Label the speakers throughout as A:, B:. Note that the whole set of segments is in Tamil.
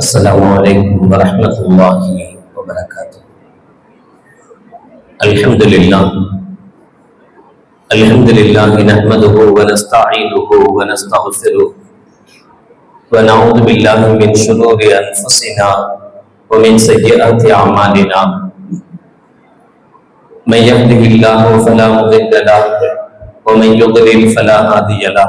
A: السلام عليكم ورحمة الله وبركاته. الحمد لله. الحمد لله نحمده ونستعينه ونستغفره ونعوذ بالله من شرور أنفسنا ومن سيئات أعمالنا. من يهده الله فلا مضل له ومن يضلل فلا هادي له.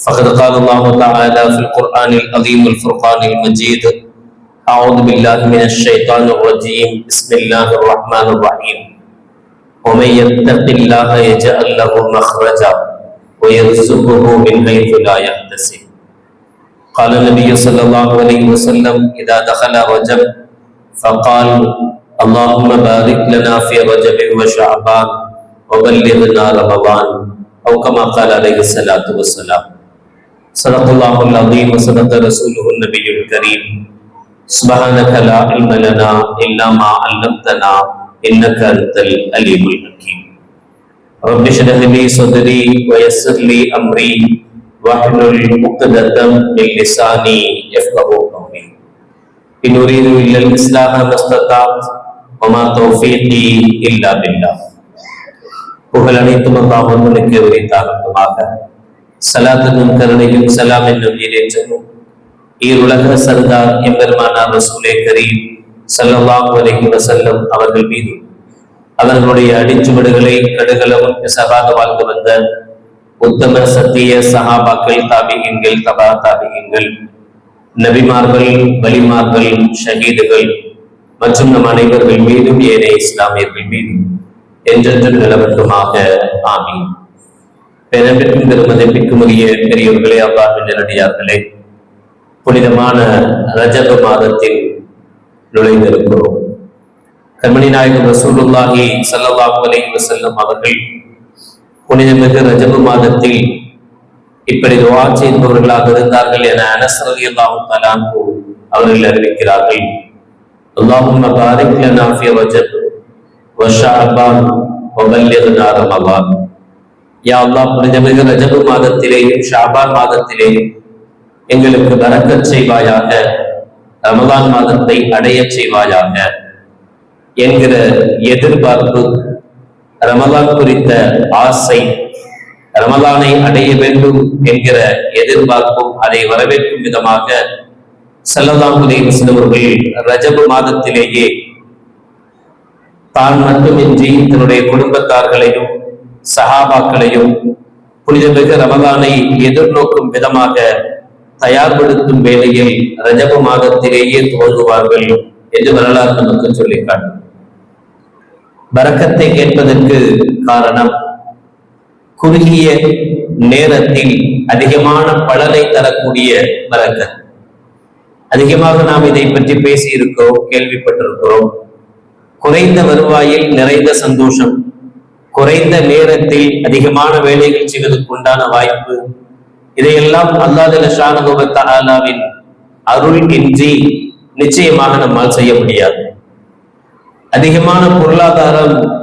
A: فقد قال الله تعالى في القرآن العظيم الفرقان المجيد أعوذ بالله من الشيطان الرجيم بسم الله الرحمن الرحيم. ومن يتق الله يجعل له مخرجا ويرزقه من حيث لا يحتسب. قال النبي صلى الله عليه وسلم إذا دخل رجب فقال اللهم بارك لنا في رجب وشعبان وبلغنا رمضان أو كما قال عليه الصلاة والسلام. صدق الله العظيم وصدق رسوله النبي الكريم سبحانك لا علم لنا إلا ما علمتنا إنك أنت العليم الحكيم رب اشرح لي صدري ويسر لي أمري واحلل عقدة من لساني يفقه قولي إن أريد إلا الإصلاح ما استطعت وما توفيقي إلا بالله புகழ் அனைத்தும் அல்லாஹ் ஒருவனுக்கு உரித்தாகட்டுமாக சலாத்தும் கருணையும் சலாம் என்னும் ஈரேற்றமும் ஈருலக சர்தார் எம்பெருமானார் ரசூலே கரீம் ஸல்லல்லாஹு அலைஹி வஸல்லம் அவர்கள் மீது அவர்களுடைய அடிச்சுவடுகளை கடுகளவும் பிசகாக வாழ்ந்து வந்த உத்தம சத்திய சஹாபாக்கள் தாபிகங்கள் தபா தாபிகங்கள் நபிமார்கள் வலிமார்கள் ஷஹீதுகள் மற்றும் நம் அனைவர்கள் மீதும் ஏனைய இஸ்லாமியர்கள் மீதும் என்றென்றும் நிலவட்டுமாக. ஆமீன். பெரும்பிற்கும் பெருமதிப்பிற்கும் உரிய பெரியவர்களே அவ்வாறு நிலடியார்களே புனிதமான ரஜப மாதத்தில் நுழைந்திருக்கிறோம். கண்மணி நாயகம் ரசூலுல்லாஹி சல்லாஹூ அலைஹி வசல்லம் அவர்கள் புனிதமிகு ரஜப மாதத்தில் இப்படி துவா செய்பவர்களாக இருந்தார்கள் என அனசரதி ரலியல்லாஹு தலான்பு அவர்கள் அறிவிக்கிறார்கள். அல்லாஹும்ம பாரிக் லனா ஃபி ரஜப் வ பல்லிக்னா ரமலான் ரஜபு மாதத்திலேயும் ஷாபான் மாதத்திலேயும் எங்களுக்கு பரக்கச் செய்வாயாக. ரமலான் மாதத்தை அடையச் செய்வாயாக. என்கிற எதிர்பார்ப்பு ரமலான் குறித்த ஆசை ரமலானை அடைய வேண்டும் என்கிற எதிர்பார்ப்பும் அதை வரவேற்கும் விதமாக செல்லதாங்குதை சிலவர்கள் ரஜபு மாதத்திலேயே தான் மட்டுமின்றி தன்னுடைய குடும்பத்தார்களையும் சஹாபாக்களையும் புனிதமிகு ரமதானை எதிர்நோக்கும் விதமாக தயார்படுத்தும் வேளையில் ரஜப மாதத்திலேயே துவங்குவார்கள் என்று வரலாறு நமக்கு சொல்லி பறக்கத்தை கேட்பதற்கு காரணம் குறுகிய நேரத்தில் அதிகமான பலனை தரக்கூடிய பறக்கத் அதிகமாக நாம் இதை பற்றி பேசியிருக்கோம் கேள்விப்பட்டிருக்கிறோம். குறைந்த வருவாயில் நிறைந்த சந்தோஷம். குறைந்த நேரத்தில் அதிகமான வேலைகள் செய்வதற்கு உண்டான வாய்ப்பு. இதையெல்லாம் அல்லாத ஷானுபத்தாலாவின் அருள் இன்றி நிச்சயமாக நம்மால் செய்ய முடியாது. அதிகமான பொருளாதாரம்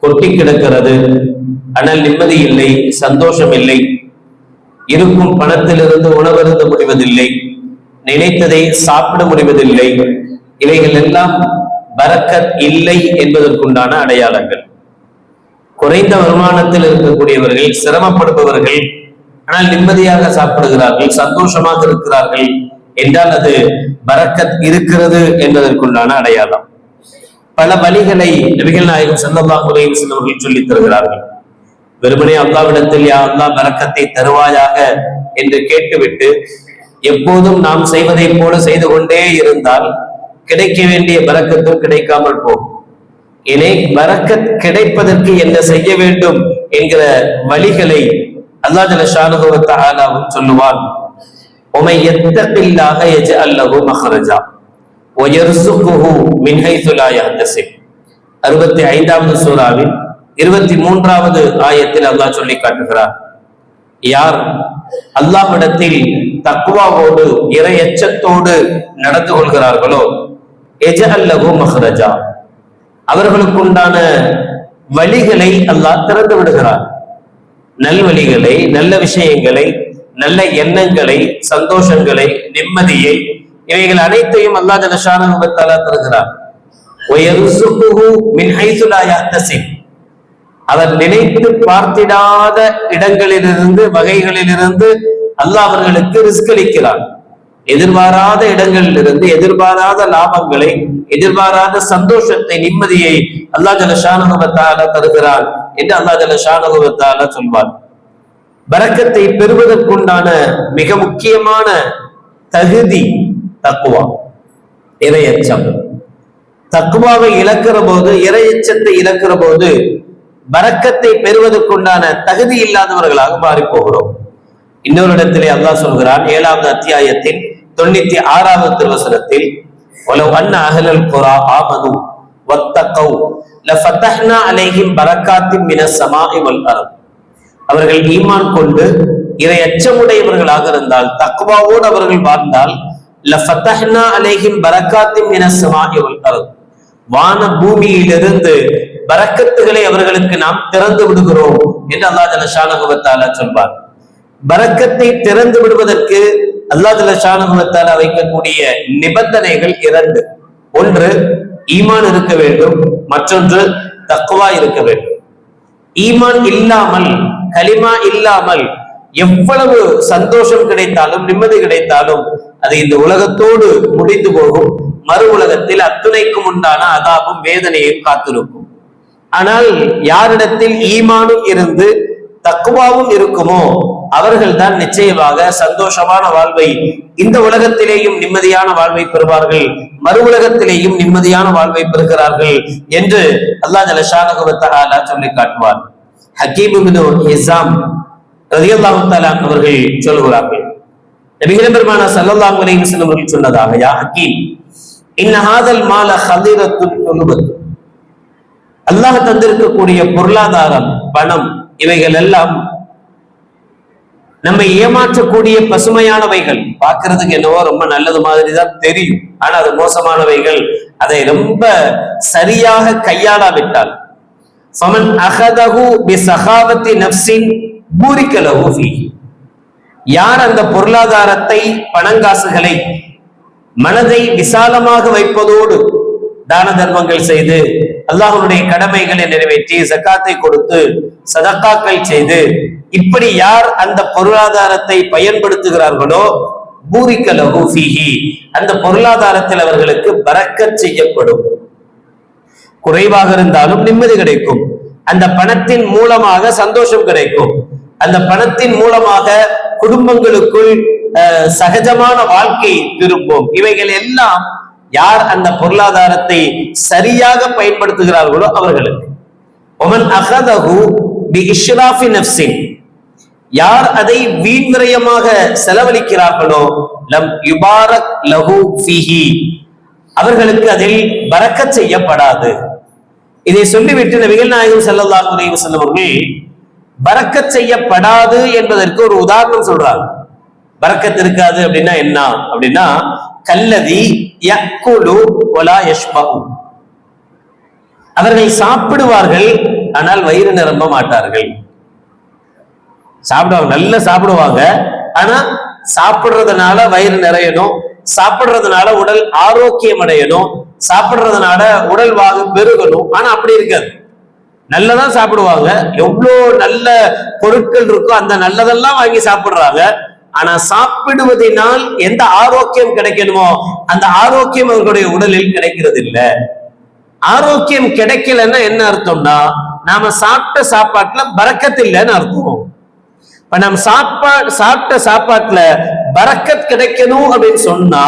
A: கொட்டி கிடக்கிறது. ஆனால் நிம்மதி இல்லை சந்தோஷம் இல்லை. இருக்கும் பணத்திலிருந்து உணவருந்த முடிவதில்லை. நினைத்ததை சாப்பிட முடிவதில்லை. இவைகள் எல்லாம் பரக்கத் இல்லை என்பதற்குண்டான அடையாளங்கள். குறைந்த வருமானத்தில் இருக்கக்கூடியவர்கள் சிரமப்படுபவர்கள் ஆனால் நிம்மதியாக சாப்பிடுகிறார்கள் சந்தோஷமாக இருக்கிறார்கள் என்றால் அது பரக்கத் இருக்கிறது என்பதற்குண்டான அடையாளம். பல வழிகளை நபிகள் நாயகம் சல்லல்லாஹு அலைஹி சொல்லித் தருகிறார்கள். வெறுமனே அல்லாவிடத்தில் யா அல்லாஹ் பரக்கத்தை தருவாயாக? என்று கேட்டுவிட்டு எப்போதும் நாம் செய்வதைப் போல செய்து கொண்டே இருந்தால் கிடைக்க வேண்டிய பரக்கத்தும் கிடைக்காமல் போகும். இனி பரக்கத் கிடைப்பதற்கு என்ன செய்ய வேண்டும் என்கிற வழிகளை அல்லாஹ் ஜல ஷானுகுவத்தாலாவும் சொல்லுவான். உமை எத்தப்பில்லாக எஜ அல்லஹு மஹரஜா. ஒயர்சுகுஹு மின்ஹை சுலாய லா அறுபத்தி ஐந்தாவது சூறாவில் இருபத்தி மூன்றாவது ஆயத்தில் அல்லாஹ் சொல்லி காட்டுகிறார். யார் அல்லாஹ்விடத்தில் தக்குவாவோடு இறையச்சத்தோடு நடந்து கொள்கிறார்களோ? எஜஅல்லஹு மஹரஜா. அவர்களுக்கு உண்டான வழிகளை அல்லாஹ் திறந்து விடுகிறார். நல்வழிகளை நல்ல விஷயங்களை நல்ல எண்ணங்களை சந்தோஷங்களை நிம்மதியை இவைகள் அனைத்தையும் அல்லாஹ் ஜலஷானுபத்தாலா தருகிறார். அவர் நினைத்து பார்த்திடாத இடங்களிலிருந்து வகைகளிலிருந்து அல்லாஹ் அவர்களுக்கு ரிஸ்க் அளிக்கிறார். எதிர்பாராத இடங்களிலிருந்து எதிர்பாராத லாபங்களை எதிர்பாராத சந்தோஷத்தை நிம்மதியை அல்லாஹ் ஜலஷானுபத்தால தருகிறார் என்று அல்லாஹ் ஜலஷானுபத்தால சொல்வார் பரக்கத்தை பெறுவதற்குண்டான மிக முக்கியமான தகுதி தக்குவா இறையச்சம் தக்குவாவை இழக்கிற போது இரையச்சத்தை இழக்கிற போது பரக்கத்தை பெறுவதற்குண்டான தகுதி இல்லாதவர்களாக மாறி போகிறோம். இன்னொரு இடத்திலே அல்லாஹ் சொல்கிறான் ஏழாவது அத்தியாயத்தின் தொண்ணூத்தி ஆறாவது திருவசனத்தில் உலவ் அன்ன அகலல் குரா ஆமது வத்தகௌ லஃபத்தஹ்னா அலைஹிம் பரக்காத்தின் மின ஸமாஇ வல் அவர்கள் ஈமான் கொண்டு இறை அச்சமுடையவர்களாக இருந்தால் தக்குவாவோடு அவர்கள் வாழ்ந்தால் லஃபத்தஹ்னா அலைஹிம் பரக்காத்தின் மின ஸமாஇ வல் அர்த். வான பூமியிலிருந்து பரக்கத்துகளை அவர்களுக்கு நாம் திறந்து விடுகிறோம் என்று அல்லாஹ் ஜலஷானகுவத்தால சொல்வார் பரக்கத்தை திறந்து விடுவதற்கு அல்லாதுல ஜலஷானகுவத்தால வைக்கக்கூடிய நிபந்தனைகள் இரண்டு. ஒன்று ஈமான் இருக்க வேண்டும். மற்றொன்று தக்குவா இருக்க வேண்டும். ஈமான் இல்லாமல் கலிமா இல்லாமல் எவ்வளவு சந்தோஷம் கிடைத்தாலும் நிம்மதி கிடைத்தாலும் அது இந்த உலகத்தோடு முடிந்து போகும். மறு உலகத்தில் அத்துணைக்கும் உண்டான அதாபும் வேதனையும் காத்திருக்கும். ஆனால் யாரிடத்தில் ஈமானும் இருந்து தக்குவாவும் இருக்குமோ? அவர்கள்தான் நிச்சயமாக சந்தோஷமான வாழ்வை இந்த உலகத்திலேயும் நிம்மதியான வாழ்வை பெறுவார்கள் மறு உலகத்திலேயும் நிம்மதியான வாழ்வை பெறுகிறார்கள் என்று அல்லாஹ் ஜலஷானகுவத்தாலா சொல்லி காட்டுவார் ஹக்கீம் ஹிசாம் ரதியல்லாஹு தஆலா அவர்கள் சொல்கிறார்கள் நபிகள் பெருமானா ஸல்லல்லாஹு அலைஹி வஸல்லம் அவர்கள் சொன்னதாக யா ஹக்கீம் இன்ன ஹாதல் மால ஹதிரத்துன் உலுபத்து அல்லாஹ் தந்திருக்கக்கூடிய பொருளாதாரம் பணம் இவைகள் எல்லாம் நம்ம ஏமாற்றக்கூடிய பசுமையானவைகள். பார்க்கறதுக்கு என்னவோ ரொம்ப நல்லது மாதிரி தான் தெரியும். ஆனா அது மோசமானவைகள். அதை ரொம்ப சரியாக கையாளாவிட்டால். ஃபமன் அகதகு பி சகாவத்தி நஃப்ஸின் பூரிக்கலஹு ஃபீஹி. யார் அந்த பொருளாதாரத்தை பணங்காசுகளை மனதை விசாலமாக வைப்பதோடு தான தர்மங்கள் செய்து அல்லாஹனுடைய கடமைகளை நிறைவேற்றி சக்காத்தை கொடுத்து சதக்காக்கள் செய்து இப்படி யார் அந்த பொருளாதாரத்தை பயன்படுத்துகிறார்களோ? பூரிக்கலகு ஃபீஹி. அந்த பொருளாதாரத்தில் அவர்களுக்கு பறக்க செய்யப்படும். குறைவாக இருந்தாலும் நிம்மதி கிடைக்கும். அந்த பணத்தின் மூலமாக சந்தோஷம் கிடைக்கும். அந்த பணத்தின் மூலமாக குடும்பங்களுக்குள் அஹ், சகஜமான வாழ்க்கை திரும்பும். இவைகள் எல்லாம் யார் அந்த பொருளாதாரத்தை சரியாக பயன்படுத்துகிறார்களோ அவர்களுக்கு. ஒமன் அகதகு பி இஷ்ராஃபி நப்சின் யார் அதை வீண் விரயமாக செலவழிக்கிறார்களோ லம் யுபாரக் லஹு ஃபிஹி. அவர்களுக்கு அதில் பறக்க செய்யப்படாது. இதை சொல்லிவிட்டு நபிகள் நாயகம் ஸல்லல்லாஹு அலைஹி வஸல்லம் அவர்கள் செய்யப்படாது என்பதற்கு ஒரு உதாரணம் சொல்றாங்க. பறக்கத் இருக்காது அப்படின்னா என்ன? அப்படின்னா கல்லதி யக்குலு ஒலா யஷ்பஹு அவர்கள் சாப்பிடுவார்கள் ஆனால் வயிறு நிரம்ப மாட்டார்கள். சாப்பிடுவாங்க. நல்லா சாப்பிடுவாங்க. ஆனா சாப்பிடுறதுனால வயிறு நிறையணும். சாப்பிடுறதுனால உடல் ஆரோக்கியம் அடையணும் சாப்பிடுறதுனால உடல் வாகு பெருகணும். ஆனா அப்படி இருக்காது. நல்லதான் சாப்பிடுவாங்க. எவ்வளோ நல்ல பொருட்கள் இருக்கோ அந்த நல்லதெல்லாம் வாங்கி சாப்பிடுறாங்க. ஆனா சாப்பிடுவதனால் எந்த ஆரோக்கியம் கிடைக்கணுமோ அந்த ஆரோக்கியம் அவர்களுடைய உடலில் கிடைக்கிறது இல்லை ஆரோக்கியம் கிடைக்கலன்னா என்ன அர்த்தம்னா நாம சாப்பிட்ட சாப்பாட்டுல பறக்கத்து இல்லைன்னு அர்த்தம். இப்ப நம்ம சாப்பா சாப்பிட்ட சாப்பாட்டுல பறக்கத் கிடைக்கணும் அப்படின்னு சொன்னா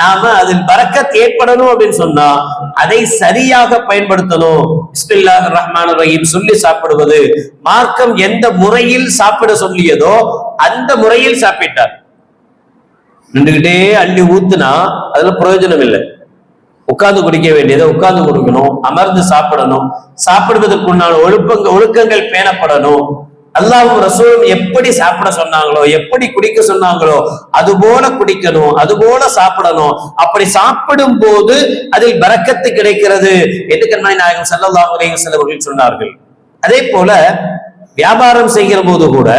A: நாம அதில் பறக்கத் ஏற்படணும் அப்படின்னு சொன்னா அதை சரியாக பயன்படுத்தணும். பிஸ்மில்லாஹ் ரஹ்மான் ரஹீம் சொல்லி சாப்பிடுவது மார்க்கம் எந்த முறையில் சாப்பிட சொல்லியதோ அந்த முறையில் சாப்பிட்டார். நின்றுகிட்டே அள்ளி ஊத்துனா அதுல பிரயோஜனம் இல்லை. உட்கார்ந்து குடிக்க வேண்டியதை உட்கார்ந்து கொடுக்கணும் அமர்ந்து சாப்பிடணும். சாப்பிடுவதற்குண்டான ஒழுப்பங்க ஒழுக்கங்கள் பேணப்படணும். அல்லாவும் ரசூலும் எப்படி சாப்பிட சொன்னாங்களோ எப்படி குடிக்க சொன்னாங்களோ அது போல குடிக்கணும் அது போல சாப்பிடணும். அப்படி சாப்பிடும் போது அதில் பறக்கத்து கிடைக்கிறது என்று கண்மணி நாயகம் ஸல்லல்லாஹு செல்லவர்கள் சொன்னார்கள். அதே போல வியாபாரம் செய்கிற போது கூட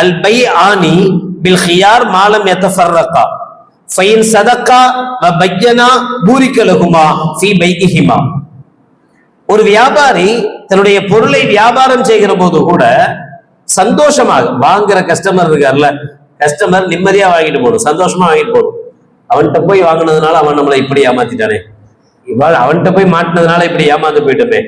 A: அல் பை ஆனி பில் ஹியார் மாலம் எத்தஃபர்ரகா ஃபைன் சதக்கா வ பையனா பூரிக்கலகுமா ஃபி பைகிஹிமா ஒரு வியாபாரி தன்னுடைய பொருளை வியாபாரம் செய்கிற போது கூட சந்தோஷமாக வாங்குற கஸ்டமர் இருக்கார்ல கஸ்டமர் நிம்மதியா வாங்கிட்டு போகணும் சந்தோஷமா வாங்கிட்டு போகணும். அவன்கிட்ட போய் வாங்கினதுனால அவன் நம்மளை இப்படி ஏமாத்திட்டானே. இவாள் அவன்கிட்ட போய் மாட்டினதுனால இப்படி ஏமாந்து போயிட்டோமே.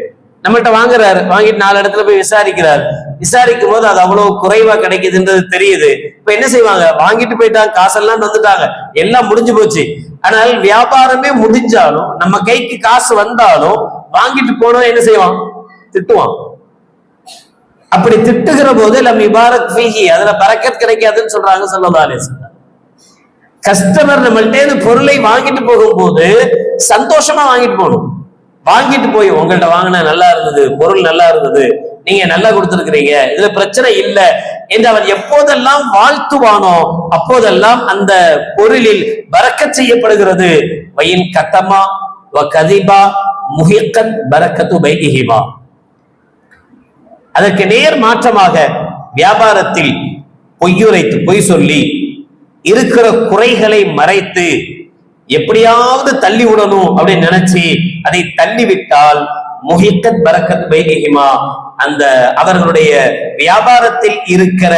A: நம்மகிட்ட வாங்குறாரு வாங்கிட்டு நாலு இடத்துல போய் விசாரிக்கிறார். விசாரிக்கும் போது அது அவ்வளவு குறைவா கிடைக்குதுன்றது தெரியுது. இப்ப என்ன செய்வாங்க? வாங்கிட்டு போயிட்டாங்க காசெல்லாம் வந்துட்டாங்க எல்லாம் முடிஞ்சு போச்சு. ஆனால் வியாபாரமே முடிஞ்சாலும் நம்ம கைக்கு காசு வந்தாலும் வாங்கிட்டு போனோம் என்ன செய்வான்? திட்டுவான். அப்படி திட்டுகிற போது லம் இபாரத் ஃபீஹி அதுல பறக்கத் கிடைக்காதுன்னு சொல்றாங்க சொல்லதாலே அலைஹி கஸ்டமர் நம்மள்கிட்ட பொருளை வாங்கிட்டு போகும்போது சந்தோஷமா வாங்கிட்டு போகணும். வாங்கிட்டு போய் உங்கள்கிட்ட வாங்கின நல்லா இருந்தது பொருள் நல்லா இருந்தது நீங்க நல்லா கொடுத்துருக்கிறீங்க இதுல பிரச்சனை இல்லை என்று அவன் எப்போதெல்லாம் வாழ்த்துவானோ அப்போதெல்லாம் அந்த பொருளில் பறக்க செய்யப்படுகிறது. வயின் கத்தமா வ கதிபா முஹிக்கத் பரக்கத்து பைகிஹிமா அதற்கு நேர் மாற்றமாக வியாபாரத்தில் பொய்யுரைத்து பொய் சொல்லி இருக்கிற குறைகளை மறைத்து எப்படியாவது தள்ளி விடணும் அப்படின்னு நினைச்சு அதை தள்ளிவிட்டால் முஹிக்கத் பரக்கத் பைகிமா அந்த அவர்களுடைய வியாபாரத்தில் இருக்கிற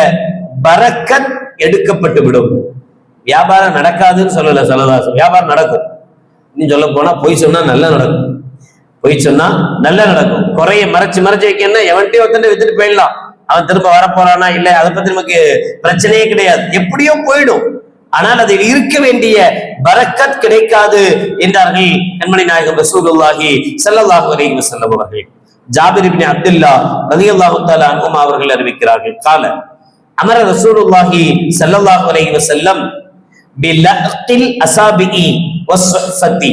A: பரக்கத் எடுக்கப்பட்டு விடும். வியாபாரம் நடக்காதுன்னு சொல்லல சொல்லதாசம் வியாபாரம் நடக்கும். இன்னும் சொல்ல போனா பொய் சொன்னா நல்லா நடக்கும். பொய் சொன்னா நல்லா நடக்கும். குறைய மறைச்சு மறைச்சு வைக்கணும்னா எவன்கிட்டயும் ஒருத்தன் வித்துட்டு போயிடலாம். அவன் திரும்ப வரப்போறானா இல்ல அதை பத்தி நமக்கு பிரச்சனையே கிடையாது. எப்படியோ போயிடும். ஆனால் அதில் இருக்க வேண்டிய பரக்கத் கிடைக்காது என்றார்கள் கண்மணி நாயகம் ரசூலுல்லாஹி சல்லல்லாஹு அலைஹி வஸல்லம் அவர்கள். ஜாபிர் இப்னு அப்துல்லா ரலியல்லாஹு தஆலா அன்ஹும் அவர்கள் அறிவிக்கிறார்கள். கால அமர ரசூலுல்லாஹி சல்லல்லாஹு அலைஹி வஸல்லம் பிலக்தில் அசாபிஇ வஸ்ஸஃபதி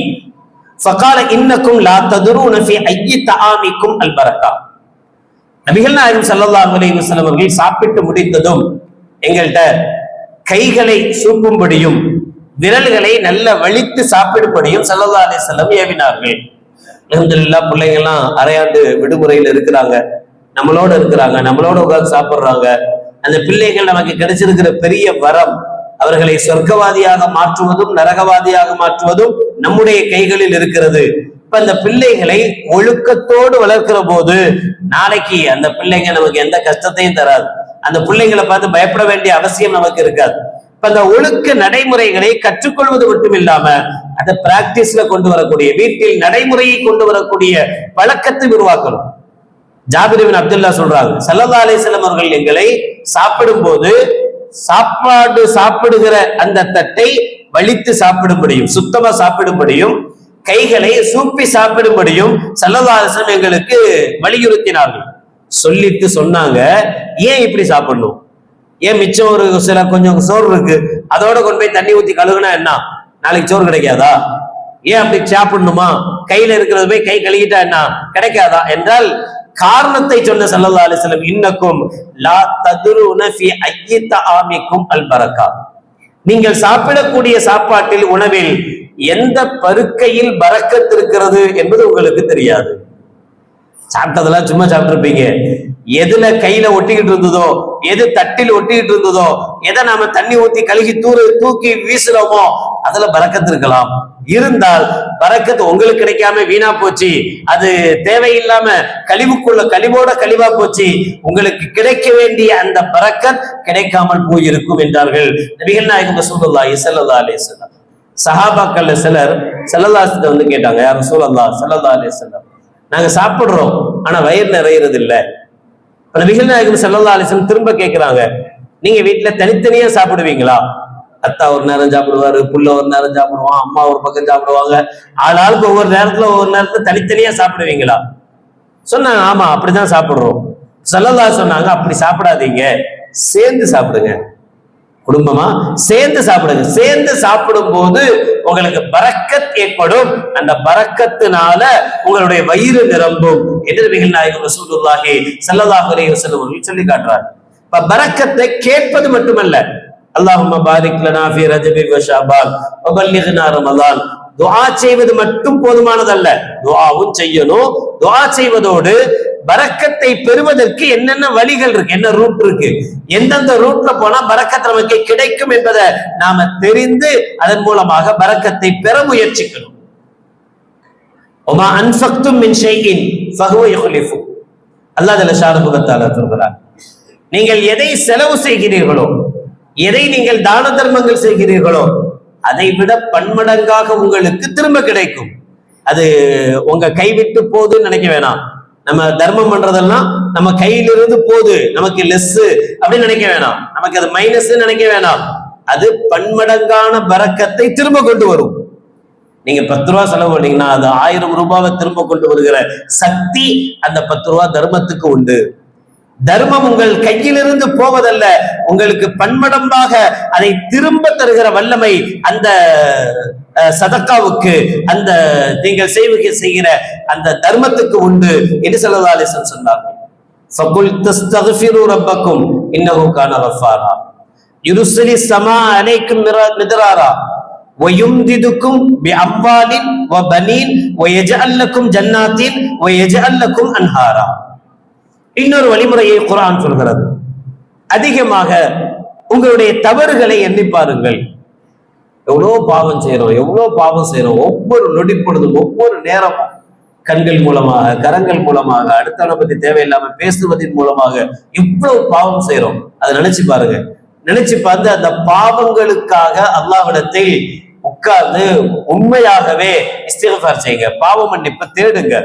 A: ஃபகால இன்னக்கும் லா ததுரூன ஃபி ஐயி தஆமிக்கும் அல் பரக்கா நபிகள் நாயகம் ஸல்லல்லாஹு அலைஹி வஸல்லம் அவர்கள் சாப்பிட்டு முடித்ததும் எங்கள்கிட்ட கைகளை சூப்பும்படியும் விரல்களை நல்ல வலித்து சாப்பிடும்படியும் ஸல்லல்லாஹு அலைஹி வஸல்லம் ஏவினார்கள். அல்ஹம்துலில்லாஹ் பிள்ளைங்கெல்லாம் அரையாண்டு விடுமுறையில் இருக்கிறாங்க. நம்மளோட இருக்கிறாங்க நம்மளோட உட்கார்ந்து சாப்பிடுறாங்க. அந்த பிள்ளைகள் நமக்கு கிடைச்சிருக்கிற பெரிய வரம் அவர்களை சொர்க்கவாதியாக மாற்றுவதும் நரகவாதியாக மாற்றுவதும் நம்முடைய கைகளில் இருக்கிறது. இப்ப அந்த பிள்ளைகளை ஒழுக்கத்தோடு வளர்க்கிற போது நாளைக்கு அந்த பிள்ளைங்க நமக்கு எந்த கஷ்டத்தையும் தராது. அந்த பிள்ளைங்களை பார்த்து பயப்பட வேண்டிய அவசியம் நமக்கு இருக்காது. இப்ப அந்த ஒழுக்க நடைமுறைகளை கற்றுக்கொள்வது மட்டும் இல்லாம அதை பிராக்டிஸ்ல கொண்டு வரக்கூடிய வீட்டில் நடைமுறையை கொண்டு வரக்கூடிய பழக்கத்தை உருவாக்கணும். ஜாபிரவின் அப்துல்லா சொல்றாங்க சல்லல்லா அலிஸ்லாம் அவர்கள் எங்களை சாப்பிடும் போது சாப்பாடு சாப்பிடுகிற அந்த தட்டை வலித்து சாப்பிடும்படியும் சுத்தமா சாப்பிடும்படியும் கைகளை சூப்பி சாப்பிடும்படியும் சல்லல்லா எங்களுக்கு வலியுறுத்தினார்கள். சொல்லிட்டு சொன்னாங்க ஏன் இப்படி சாப்பிடணும்? ஏன் மிச்சம் ஒரு சில கொஞ்சம் சோறு இருக்கு அதோட கொண்டு போய் தண்ணி ஊத்தி கழுகுனா என்ன? நாளைக்கு சோறு கிடைக்காதா? ஏன் அப்படி சாப்பிடணுமா? கையில இருக்கிறது போய் கை கழுகிட்டா என்ன? கிடைக்காதா? என்றால் காரணத்தை சொன்ன சல்லல்லா அலிஸ்லம் இன்னக்கும் லா ததுருன ஃபி ஐயி ஆமிக்கும் அல் பரக்கா. நீங்கள் சாப்பிடக்கூடிய சாப்பாட்டில் உணவில் எந்த பருக்கையில் பறக்கத்திருக்கிறது என்பது உங்களுக்கு தெரியாது. சாப்பிட்டதெல்லாம் சும்மா சாப்பிட்டுருப்பீங்க. எதுல கையில ஒட்டிக்கிட்டு இருந்ததோ எது தட்டில் ஒட்டிக்கிட்டு இருந்ததோ எதை நாம தண்ணி ஊத்தி கழுகி தூரு தூக்கி வீசுறோமோ அதுல பறக்கத்து இருக்கலாம். இருந்தால் பறக்கத்து உங்களுக்கு கிடைக்காம வீணா போச்சு. அது தேவையில்லாம கழிவுக்குள்ள கழிவோட கழிவா போச்சு. உங்களுக்கு கிடைக்க வேண்டிய அந்த பறக்கத் கிடைக்காமல் போயிருக்கும் என்றார்கள். நபிகள் நாயகம் சூழல்லா இசல்லா அலே வஸல்லம். சஹாபாக்கள்ல சிலர் செல்லல்லாசத்தை வந்து கேட்டாங்க யாரும் சூழல்லா செல்லல்லா அலே வஸல்லம் நாங்க சாப்பிடுறோம் ஆனா வயிறு நிறையறது இல்ல அந்த நபிகள் நாயகம் ஸல்லல்லாஹு திரும்ப கேட்கிறாங்க நீங்க வீட்டுல தனித்தனியா சாப்பிடுவீங்களா? அத்தா ஒரு நேரம் சாப்பிடுவாரு புள்ள ஒரு நேரம் சாப்பிடுவான் அம்மா ஒரு பக்கம் சாப்பிடுவாங்க. ஆளாளுக்கு ஒவ்வொரு நேரத்துல ஒவ்வொரு நேரத்துல தனித்தனியா சாப்பிடுவீங்களா? சொன்னாங்க ஆமா அப்படிதான் சாப்பிடுறோம். செல்லல்லா சொன்னாங்க அப்படி சாப்பிடாதீங்க. சேர்ந்து சாப்பிடுங்க. குடும்பமா? சேர்ந்து சாப்பிடுங்க. சேர்ந்து சாப்பிடும் போது உங்களுக்கு பறக்கத் ஏற்படும். அந்த பறக்கத்தினால உங்களுடைய வயிறு நிரம்பும். என்று நாயகம் ரசூலுல்லாஹி ஸல்லல்லாஹு அலைஹி வஸல்லம் அவர்கள் சொல்லி காட்டுறார். இப்ப பறக்கத்தை கேட்பது மட்டுமல்ல. அல்லாஹும்ம பாரிக் லனா ஃபி ரஜபி வ ஷஅபான் வ பல்லிக்னா ரமலான். துஆ செய்வது மட்டும் போதுமானதல்ல. துஆவும் செய்யணும். துஆ செய்வதோடு பரக்கத்தை பெறுவதற்கு என்னென்ன வழிகள் இருக்கு? என்ன ரூட் இருக்கு? எந்தெந்த ரூட்ல போனா பரக்கத் நமக்கு கிடைக்கும் என்பதை நாம தெரிந்து அதன் மூலமாக பரக்கத்தை பெற முயற்சிக்கணும். ஒமா அன்பக்தும் மின் ஷைஇன் ஃபஹுவ யுஹ்லிஃபு. அல்லாஹ் ஜல்ல ஷானஹு சொல்கிறார் நீங்கள் எதை செலவு செய்கிறீர்களோ எதை நீங்கள் தான தர்மங்கள் செய்கிறீர்களோ அதை விட பன்மடங்காக உங்களுக்கு திரும்ப கிடைக்கும். அது உங்க கைவிட்டு போகுதுன்னு நினைக்க வேணாம். நம்ம தர்மம் பண்றதெல்லாம் நம்ம கையிலிருந்து போகுது. நமக்கு லெஸ் அப்படின்னு நினைக்க வேணாம். நமக்கு அது மைனஸ் நினைக்க வேணாம். அது பன்மடங்கான பறக்கத்தை திரும்ப கொண்டு வரும். நீங்க பத்து ரூபா செலவு பண்ணீங்கன்னா அது ஆயிரம் ரூபாவை திரும்ப கொண்டு வருகிற சக்தி அந்த பத்து ரூபா தர்மத்துக்கு உண்டு. தர்மம் உங்கள் கையிலிருந்து போவதல்ல உங்களுக்கு பன்மடம்பாக அதை திரும்ப தருகிற வல்லமை அந்த அஹ், சதக்காவுக்கு அந்த நீங்கள் செய்வ செய்கிற அந்த தர்மத்துக்கு உண்டு என்று சொல்லதாலேசன் சொன்னார்கள் فَقُلْ تَسْتَغْفِرُوا رَبَّكُمْ إِنَّهُ كَانَ غَفَّارًا يُرْسِلِ السَّمَاءَ عَلَيْكُمْ مِرَا- مِدْرَارًا وَيُمْدِدُكُمْ بِأَمْوَالٍ وَبَنِينَ وَيَجْعَلْ لَكُمْ جَنَّاتٍ وَيَجْعَلْ لَكُمْ أَنْهَارًا இன்னொரு வழிமுறையை குரான் சொல்கிறது. அதிகமாக உங்களுடைய தவறுகளை எண்ணி பாருங்கள். எவ்வளோ பாவம் செய்கிறோம் எவ்வளோ பாவம் செய்கிறோம். ஒவ்வொரு நொடிப்பொழுதும் ஒவ்வொரு நேரமும் கண்கள் மூலமாக கரங்கள் மூலமாக அடுத்தவனை பத்தி தேவையில்லாம பேசுவதன் மூலமாக இவ்வளவு பாவம் செய்கிறோம். அதை நினைச்சு பாருங்க. நினைச்சு பார்த்து அந்த பாவங்களுக்காக அல்லாவிடத்தில் உட்கார்ந்து உண்மையாகவே இஸ்திகஃபார் செய்யுங்க. பாவ மன்னிப்பு தேடுங்க.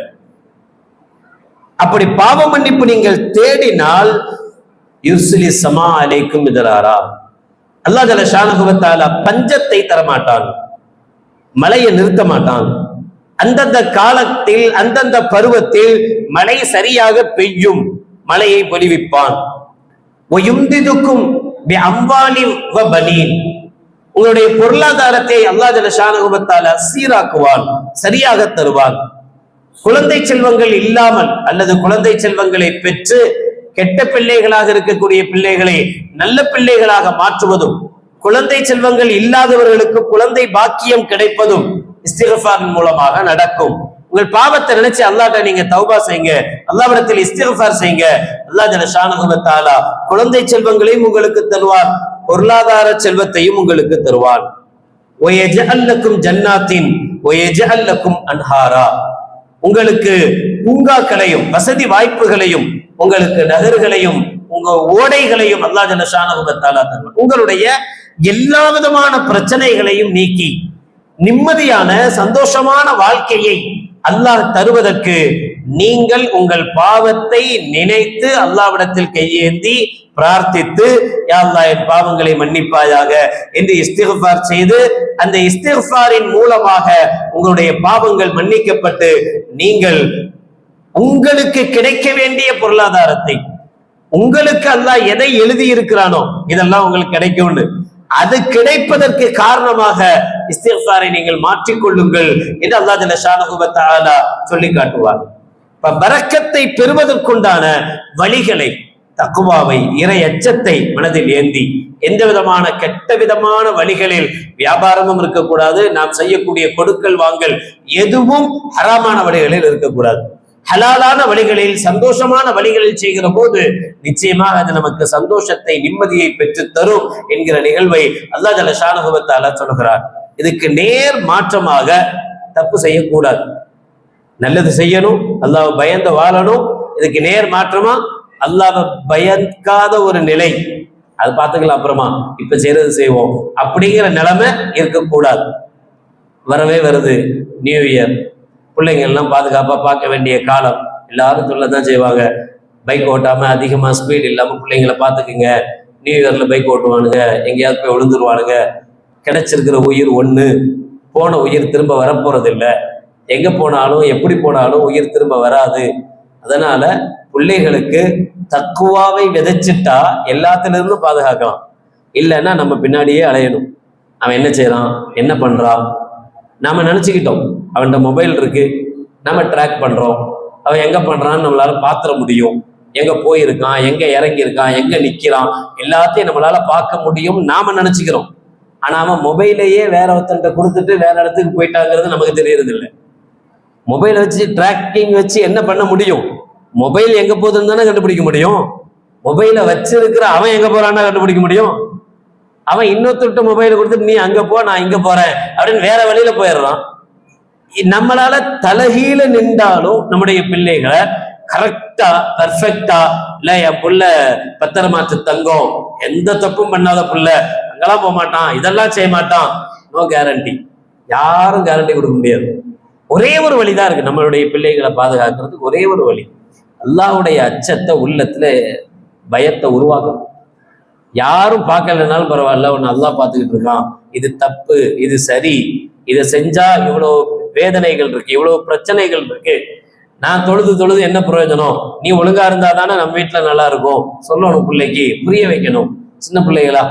A: அப்படி பாவ மன்னிப்பு நீங்கள் தேடினால் யுஸ்லி சமா அலைக்கும் இதராரா அல்லாஹ் ஜல ஷானகுவத்தால பஞ்சத்தை தரமாட்டான். மழையை நிறுத்த மாட்டான். அந்தந்த காலத்தில் அந்தந்த பருவத்தில் மழை சரியாக பெய்யும். மழையை பொழிவிப்பான் வ உங்களுடைய பொருளாதாரத்தை அல்லாஹ் ஜல ஷானகுவத்தால சீராக்குவான் சரியாக தருவான். குழந்தை செல்வங்கள் இல்லாமல் அல்லது குழந்தை செல்வங்களை பெற்று கெட்ட பிள்ளைகளாக இருக்கக்கூடிய பிள்ளைகளை நல்ல பிள்ளைகளாக மாற்றுவதும் குழந்தை செல்வங்கள் இல்லாதவர்களுக்கு குழந்தை பாக்கியம் கிடைப்பதும் இஸ்திகஃபாரின் மூலமாக நடக்கும். உங்கள் பாவத்தை நினைச்சு அல்லாட்ட நீங்க தௌபா செய்யுங்க. அல்லாவிடத்தில் இஸ்திகஃபார் செய்யுங்க. அல்லா ஜல குழந்தை செல்வங்களையும் உங்களுக்கு தருவார். பொருளாதார செல்வத்தையும் உங்களுக்கு தருவார். தருவான் ஒயஜல்லக்கும் ஜன்னாத்தின் ஒயஜல்லக்கும் அன்ஹாரா. உங்களுக்கு பூங்காக்களையும் வசதி வாய்ப்புகளையும் உங்களுக்கு நகர்களையும் உங்க ஓடைகளையும் அல்லா ஜலஷானகுபத்தாலா தருவான் உங்களுடைய எல்லா விதமான பிரச்சனைகளையும் நீக்கி நிம்மதியான சந்தோஷமான வாழ்க்கையை அல்லாஹ் தருவதற்கு நீங்கள் உங்கள் பாவத்தை நினைத்து அல்லாவிடத்தில் கையேந்தி பிரார்த்தித்து யாழ்லா என் பாவங்களை மன்னிப்பாயாக என்று இஸ்திஃபார் செய்து அந்த இஸ்திஃபாரின் மூலமாக உங்களுடைய பாவங்கள் மன்னிக்கப்பட்டு நீங்கள் உங்களுக்கு கிடைக்க வேண்டிய பொருளாதாரத்தை உங்களுக்கு அல்லாஹ் எதை எழுதி இருக்கிறானோ இதெல்லாம் உங்களுக்கு கிடைக்கும்னு. அது கிடைப்பதற்கு காரணமாக இஸ்திஃபாரை நீங்கள் மாற்றிக்கொள்ளுங்கள் என்று அல்லாஹ் சொல்லி காட்டுவார் பரக்கத்தை பெறுவதற்குண்டான வழிகளை தக்குவாவை இறை அச்சத்தை மனதில் ஏந்தி எந்த விதமான கெட்ட விதமான வழிகளில் வியாபாரமும் இருக்கக்கூடாது நாம் செய்யக்கூடிய கொடுக்கல் வாங்கல் எதுவும் ஹராமான வழிகளில் இருக்கக்கூடாது. ஹலாலான வழிகளில் சந்தோஷமான வழிகளில் செய்கிற போது நிச்சயமாக அது நமக்கு சந்தோஷத்தை நிம்மதியை பெற்று தரும் என்கிற நிகழ்வை அல்லாஹ் ஜல ஷானகுவத்தால சொல்கிறார். இதுக்கு நேர் மாற்றமாக தப்பு செய்யக்கூடாது. நல்லது செய்யணும் அல்லாவை பயந்து வாழணும். இதுக்கு நேர் மாற்றமா? அல்லாவை பயக்காத ஒரு நிலை. அது பார்த்துக்கலாம் அப்புறமா. இப்ப செய்யறது செய்வோம். அப்படிங்கிற நிலைமை இருக்கக்கூடாது. வரவே வருது. நியூ இயர் பிள்ளைங்கள்லாம் பாதுகாப்பாக பாதுகாப்பா பார்க்க வேண்டிய காலம். எல்லாரும் சொல்லதான் செய்வாங்க. பைக் ஓட்டாம அதிகமா ஸ்பீட் இல்லாம பிள்ளைங்களை பார்த்துக்குங்க. நியூ இயர்ல பைக் ஓட்டுவானுங்க. எங்கேயாவது போய் விழுந்துருவானுங்க கிடைச்சிருக்கிற உயிர் ஒன்று போன உயிர் திரும்ப வரப்போறது எங்கே போனாலும் எப்படி போனாலும் உயிர் திரும்ப வராது. அதனால பிள்ளைகளுக்கு தக்குவாவை விதைச்சிட்டா எல்லாத்திலிருந்தும் பாதுகாக்கலாம். இல்லைன்னா நம்ம பின்னாடியே அலையணும். அவன் என்ன செய்கிறான் என்ன பண்றான்? நாம நினச்சிக்கிட்டோம். அவன்கிட்ட மொபைல் இருக்கு. நம்ம ட்ராக் பண்றோம். அவன் எங்க பண்றான்னு நம்மளால பாத்திர முடியும். எங்க போயிருக்கான்? எங்க இறங்கியிருக்கான்? எங்கே எங்க நிக்கிறான்? எல்லாத்தையும் நம்மளால பார்க்க முடியும். நாம நினைச்சுக்கிறோம். ஆனா அவன் மொபைலையே வேற ஒருத்தன்ட்ட கொடுத்துட்டு வேற இடத்துக்கு போயிட்டாங்கிறது நமக்கு தெரியறது இல்லை மொபைல் வச்சு ட்ராக்கிங் வச்சு என்ன பண்ண முடியும்? மொபைல் எங்க போகுதுன்னு தானே கண்டுபிடிக்க முடியும்? மொபைலை வச்சிருக்கிற அவன் எங்க போறான்னா கண்டுபிடிக்க முடியும்? அவன் இன்னொருத்தட்ட மொபைலை கொடுத்துட்டு நீ அங்க போ நான் இங்க போறேன். அப்படின்னு வேற வழியில போயிடுறான். நம்மளால தலகீழ நின்றாலும் நம்முடைய பிள்ளைகளை கரெக்டா பர்ஃபெக்டா இல்ல என் புள்ள பத்திரமாத்து தங்கம். எந்த தப்பும் பண்ணாத புள்ள. அங்கெல்லாம் போக மாட்டான் இதெல்லாம் செய்ய மாட்டான் நோ கேரண்டி யாரும் கேரண்டி கொடுக்க முடியாது. ஒரே ஒரு வழிதான் இருக்கு. நம்மளுடைய பிள்ளைகளை பாதுகாக்கிறதுக்கு ஒரே ஒரு வழி. அல்லாஹ்வுடைய அச்சத்தை உள்ளத்துல பயத்தை உருவாக்கணும். யாரும் பார்க்கலனாலும் பரவாயில்ல உன்னை நல்லா பார்த்துக்கிட்டு இருக்கான். இது தப்பு இது சரி. இதை செஞ்சா இவ்வளோ வேதனைகள் இருக்கு இவ்வளவு பிரச்சனைகள் இருக்கு. நான் தொழுது தொழுது என்ன பிரயோஜனம்? நீ ஒழுங்கா இருந்தா தானே நம்ம வீட்டுல நல்லா இருக்கும். சொல்லணும் பிள்ளைக்கு புரிய வைக்கணும். சின்ன பிள்ளைகளா?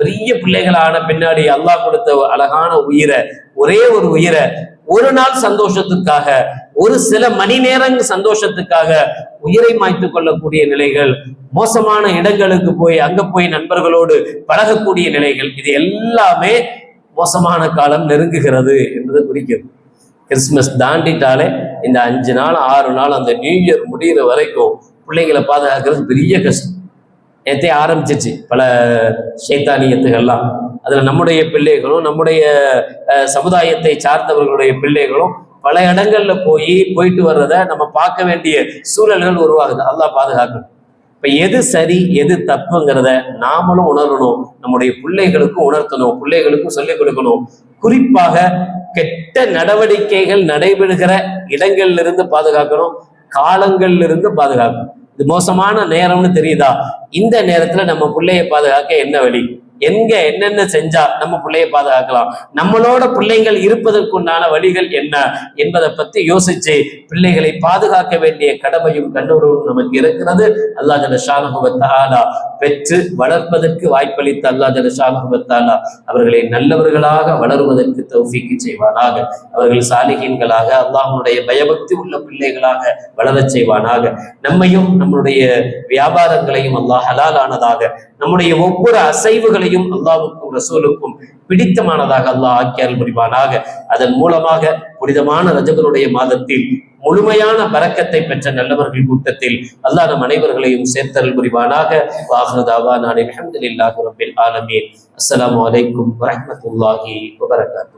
A: பெரிய பிள்ளைகள் ஆன பின்னாடி அல்லாஹ் கொடுத்த அழகான உயிரை ஒரே ஒரு உயிரை ஒரு நாள் சந்தோஷத்துக்காக ஒரு சில மணி நேரங்க சந்தோஷத்துக்காக உயிரை மாய்த்து கொள்ளக்கூடிய நிலைகள் மோசமான இடங்களுக்கு போய் அங்க போய் நண்பர்களோடு பழகக்கூடிய நிலைகள் இது எல்லாமே மோசமான காலம் நெருங்குகிறது என்பது குறிக்கிறது. கிறிஸ்மஸ் தாண்டிட்டாலே இந்த அஞ்சு நாள் ஆறு நாள் அந்த நியூ இயர் முடிகிற வரைக்கும் பிள்ளைங்களை பாதுகாக்கிறது பெரிய கஷ்டம். நேற்றே ஆரம்பிச்சிச்சு பல சைத்தானியத்துகள்லாம். அதில் நம்முடைய பிள்ளைகளும் நம்முடைய சமுதாயத்தை சார்ந்தவர்களுடைய பிள்ளைகளும் பல இடங்கள்ல போய் போயிட்டு வர்றத நம்ம பார்க்க வேண்டிய சூழல்கள் உருவாகுது. அல்லாஹ் பாதுகாக்கணும் இப்போ எது சரி எது தப்புங்கிறத நாமளும் உணரணும். நம்முடைய பிள்ளைகளுக்கும் உணர்த்தணும். பிள்ளைகளுக்கும் சொல்லிக் கொடுக்கணும். குறிப்பாக கெட்ட நடவடிக்கைகள் நடைபெறுகிற இடங்கள்ல இருந்து பாதுகாக்கணும். காலங்கள்ல இருந்து பாதுகாக்கணும். இது மோசமான நேரம்னு தெரியுதா? இந்த நேரத்துல நம்ம பிள்ளைய பாதுகாக்க என்ன வழி? எங்க என்னென்ன செஞ்சா நம்ம பிள்ளைய பாதுகாக்கலாம்? நம்மளோட பிள்ளைகள் இருப்பதற்குண்டான வழிகள் என்ன என்பதை பத்தி யோசிச்சு பிள்ளைகளை பாதுகாக்க வேண்டிய கடமையும் கண்ணுறவும் நமக்கு இருக்கிறது. அல்லாஹ் ஜலஷானுபவத்தாலா பெற்று வளர்ப்பதற்கு வாய்ப்பளித்த அல்லாஹ் ஜலஷானுபவத்தாலா அவர்களை நல்லவர்களாக வளருவதற்கு தௌஃபிக்கு செய்வானாக. அவர்கள் சாலிகீன்களாக அல்லாஹனுடைய பயபக்தி உள்ள பிள்ளைகளாக வளரச் செய்வானாக. நம்மையும் நம்மளுடைய வியாபாரங்களையும் அல்லாஹ் ஹலாலானதாக நம்முடைய ஒவ்வொரு அசைவுகளையும் அல்லாவுக்கும் ரசூலுக்கும் பிடித்தமானதாக அல்லாஹ் ஆக்கியால் புரிவானாக அதன் மூலமாக புனிதமான ரஜகனுடைய மாதத்தில் முழுமையான பறக்கத்தை பெற்ற நல்லவர்கள் கூட்டத்தில் அல்லாஹ் நம் அனைவர்களையும் சேர்த்தல் புரிவானாக. வாஹதாவா நான் அலமதுல்லாஹி ரபில் ஆலமீன். அஸ்ஸலாமு அலைக்கும் வரஹ்மத்துல்லாஹி வபரகாத்துஹு.